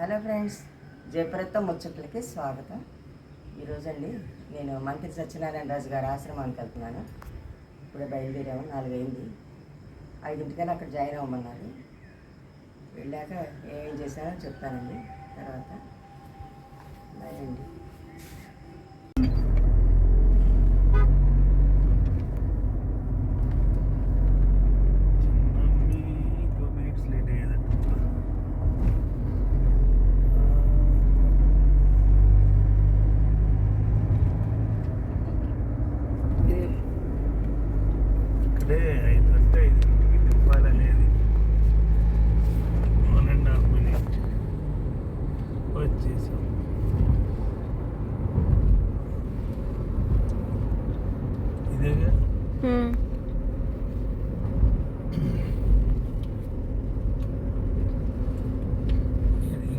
Hello friends జయప్రత ముచ్చట్లకి స్వాగతం. ఈరోజండి నేను మంత్రి సత్యనారాయణ రాజు గారి ఆశ్రమానికి వెళ్తున్నాను. ఇప్పుడే బయలుదేరాము నాలుగైంది. ఐదింటికల్లా అక్కడ జాయిన్ అవ్వమన్నారు. వెళ్ళాక ఏమేం చేశానో చెప్తానండి. తర్వాత బాయ్ అండి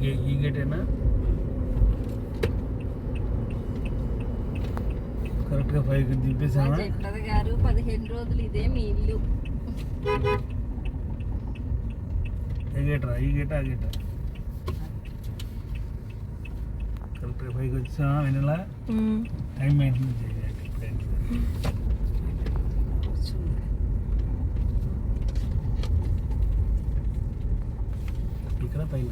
ఈ ఈ గేటేనా కరెక్ట్గా ఫైవ్కి దింపేసామా జంటది గారు పదిహేను రోజులు ఇదే మీ ఇల్లు ఏ గేటరా ఈ గేట ఆ గేట కరెక్ట్గా ఫైవ్కి వచ్చామా వెనలా టైం మెయింటైన్ చేయాలి ఇప్పుడైనా ఇక్కడ పైన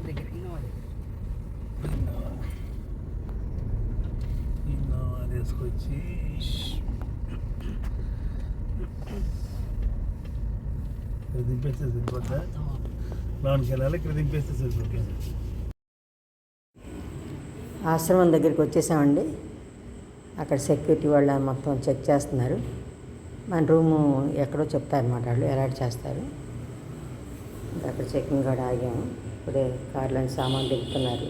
కార్ దగ్గర ఇన్నోవా దగ్గర ఇన్నోవా తీసుకొచ్చి ఇక్కడ దింపేస్తే సరిపోద్దా లోనికి వెళ్ళాలి ఇక్కడ దింపేస్తే సరిపోతుంది ఆశ్రమం దగ్గరికి వచ్చేసామండి. అక్కడ సెక్యూరిటీ వాళ్ళు మొత్తం చెక్ చేస్తున్నారు. మన రూము ఎక్కడో చెప్తారన్నమాట వాళ్ళు అలాట్ చేస్తారు. అక్కడ చెకింగ్ కూడా ఆగాము. ఇప్పుడే కార్లని సామాన్ దింపుతున్నారు.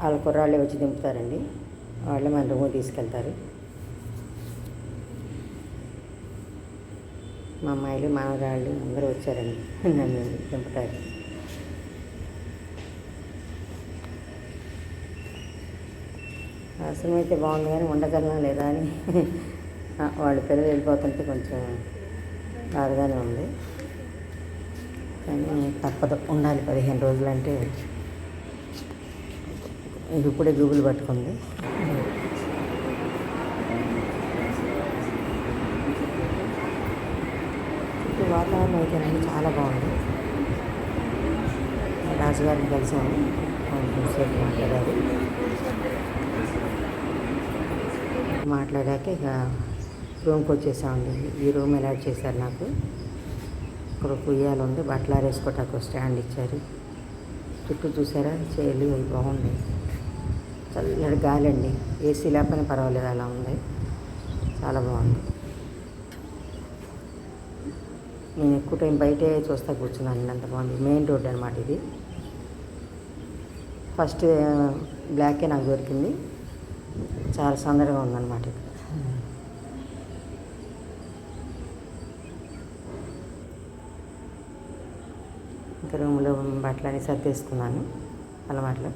వాళ్ళ కుర్రాళ్ళే వచ్చి దింపుతారండి. వాళ్ళే మన రూమ్ తీసుకెళ్తారు. మా అమ్మాయిలు మామగాళ్ళు అందరూ వచ్చారండి. నన్ను దింపుతారు. ఆశ్రమం అయితే బాగుంది కానీ ఉండగలనా లేదా అని వాళ్ళ పిల్లలు వెళ్ళిపోతుంటే కొంచెం బాధగానే ఉంది. కానీ తప్పదు. ఉండాలి. పదిహేను రోజులు అంటే ఇది ఇప్పుడే గూగుల్ పట్టుకుంది. వాతావరణం అయితే చాలా బాగుంది. రాజుగారిని కలిసాము. కొంచెం సేపు మాట్లాడారు. మాట్లాడాక ఇక రూమ్కి వచ్చేసామండి. ఈ రూమ్ ఎలా చేశారు నాకు? ఇక్కడ ఉయ్యాలు ఉంది బట్టలు ఆరేసుకోవటానికి స్టాండ్ ఇచ్చారు. చుట్టూ చూసారా? చేయలు బాగుంది చల్లటి గాలి అండి ఏసీ లేకపోయినా పర్వాలేదు అలా ఉంది. చాలా బాగుంది. నేను ఎక్కువ టైం బయటే చూస్తా కూర్చున్నాను అంత బాగుంది. మెయిన్ రోడ్ అనమాట ఇది. ఫస్ట్ బ్లాకే నాకు దొరికింది. చాలా సందడిగా ఉందన్నమాట ఇక్కడ. ఇంకా రూమ్లో బట్టలన్నీ సర్దేసుకున్నాను. అలవాట్లో.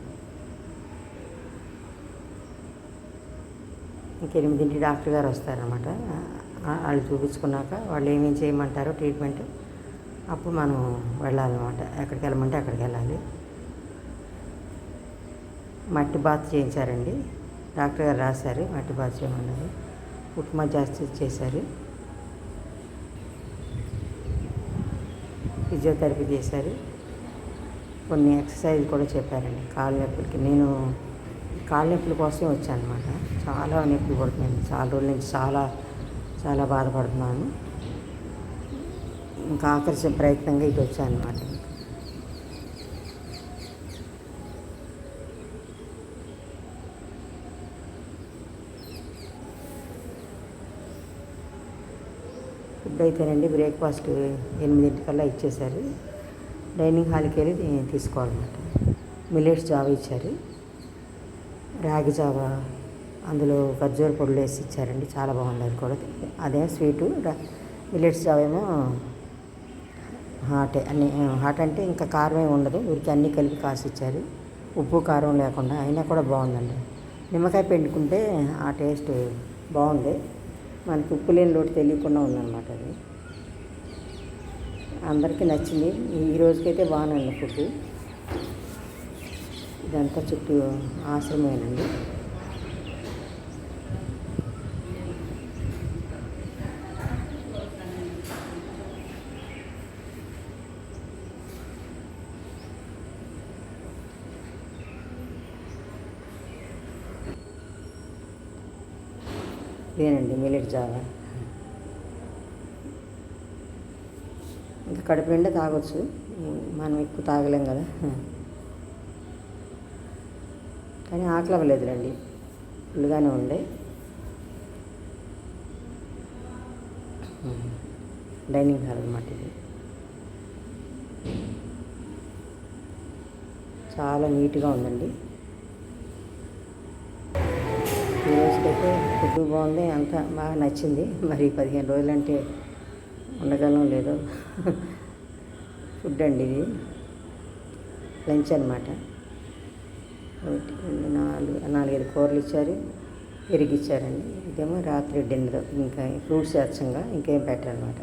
ఇంక ఎనిమిదింటి డాక్టర్ గారు వస్తారనమాట వాళ్ళు చూపించుకున్నాక వాళ్ళు ఏమేమి చేయమంటారో ట్రీట్మెంట్ అప్పుడు మనం వెళ్ళాలన్నమాట. ఎక్కడికి వెళ్ళమంటే అక్కడికి వెళ్ళాలి. మట్టి బాత్ చేయించారండి. డాక్టర్ గారు రాశారు. మట్టి బాత్ చేయమన్నారు ఉప్మా జాస్తి చేశారు. ఫిజియోథెరపీ చేశారు. కొన్ని ఎక్సర్సైజ్ కూడా చెప్పారండి. కాళ్ళ నొప్పులకి. నేను కాళ్ళ నొప్పుల కోసమే వచ్చాను అనమాట చాలా నొప్పులు పడుతున్నాను చాలా రోజుల నుంచి చాలా చాలా బాధపడుతున్నాను. ఇంకా ఆకర్షణ ప్రయత్నంగా ఇటు వచ్చాను అనమాట ఫుడ్ అయితేనండి బ్రేక్ఫాస్ట్ ఎనిమిదింటికల్లా ఇచ్చేశారు. డైనింగ్ హాల్కి వెళ్ళి తీసుకోవాలన్నమాట. మిల్లెట్స్ జావ ఇచ్చారు. రాగి జావ అందులో ఖర్జూర పొడులు వేసి ఇచ్చారండి. చాలా బాగుంది అది కూడా. అదే స్వీటు రా- మిల్లెట్స్ జావ ఏమో హాట్ అన్ని హాట్ అంటే ఇంకా కారం ఏమి ఉండదు. ఊరికి అన్నీ కలిపి కాసి ఇచ్చారు ఉప్పు కారం లేకుండా అయినా కూడా బాగుందండి. నిమ్మకాయ పిండుకుంటే ఆ టేస్ట్ బాగుంది. మనకి ఉప్పు లేని లోటు తెలియకుండా ఉందన్నమాట అది. అందరికీ నచ్చింది. ఈ రోజుకైతే బాగానే ఫుడ్ ఇదంతా చుట్టూ ఆశ్రమేనండి ఇదేనండి మిల్లెట్ జావా. ఇంకా కడుపు నిండా తాగొచ్చు. మనం ఎక్కువ తాగలేం కదా. కానీ ఆకలి అవ్వలేదులేండి. ఫుల్గానే ఉండే. డైనింగ్ హాల్ అనమాట ఇది. చాలా నీట్గా ఉందండి. ఈ ఫుడ్ బాగుంది అంతా బాగా నచ్చింది. మరి పదిహేను రోజులంటే ఉండగలం లేదు. ఫుడ్ అండి ఇది. లంచ్ అనమాట ఒకటి రెండు నాలుగు నాలుగైదు కూరలు ఇచ్చారు. ఇరిగిచ్చారండి ఇదేమో రాత్రి డిన్నర్. ఇంకా ఫ్రూట్స్ అచ్చంగా ఇంకేం పెట్టారనమాట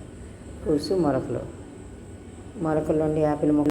ఫ్రూట్స్ మొలకలు. మొలకలు నుండి యాపిల్ మొక్క